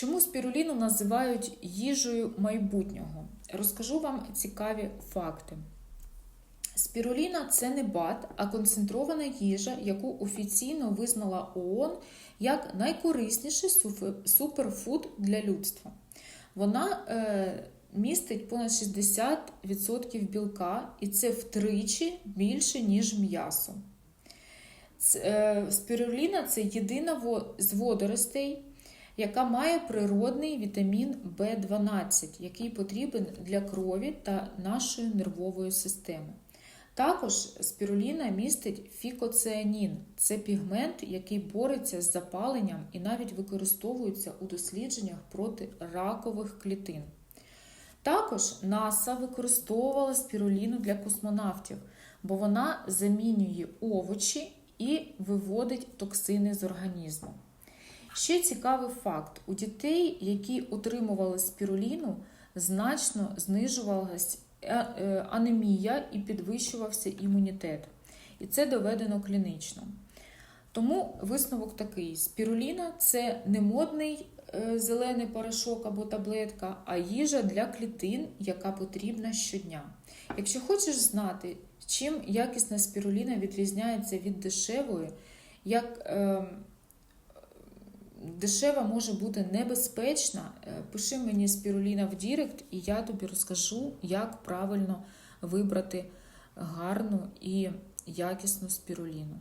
Чому спіруліну називають їжею майбутнього? Розкажу вам цікаві факти. Спіруліна це не БАД, а концентрована їжа, яку офіційно визнала ООН як найкорисніший суперфуд для людства. Вона е, містить понад 60% білка, і це втричі більше, ніж м'ясо. Е, Спіруліна це єдина з водоростей, яка має природний вітамін В12, який потрібен для крові та нашої нервової системи. Також спіруліна містить фікоцеанін. Це пігмент, який бореться з запаленням і навіть використовується у дослідженнях проти ракових клітин. Також НАСА використовувала спіруліну для космонавтів, бо вона замінює овочі і виводить токсини з організму. Ще цікавий факт: у дітей, які отримували спіруліну, значно знижувалась е- е, анемія і підвищувався імунітет. І це доведено клінічно. Тому висновок такий: спіруліна це не модний е, зелений порошок або таблетка, а їжа для клітин, яка потрібна щодня. Якщо хочеш знати, чим якісна спіруліна відрізняється від дешевої, як е, дешева може бути небезпечна, е, пиши мені спіруліна в Дірект, і я тобі розкажу, як правильно вибрати гарну і якісну спіруліну.